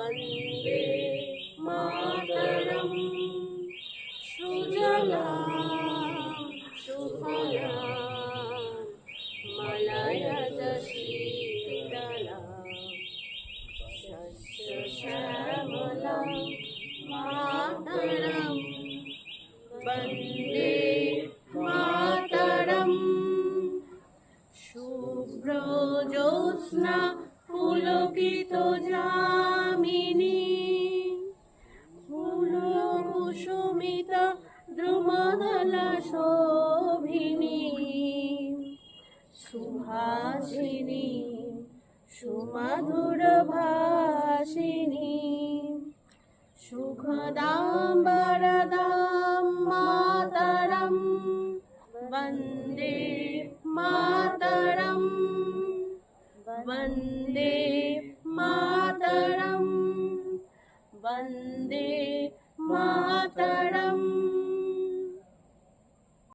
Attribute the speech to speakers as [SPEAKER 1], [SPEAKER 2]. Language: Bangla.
[SPEAKER 1] वन्दे मातरम् सुजला सुफला मलयज शीतला शस्यश्यामला मातरम् वन्दे मातरम् শুভ্রজ্যোৎস্না পুলকিত যামিনী কুসুমিত দ্রুমদলা শোভিনী সুহাসিনী সুমধুর ভাসিনী সুখদাম বরদাম মাতরম वन्दे मातरम् वन्दे मातरम् वन्दे मातरम्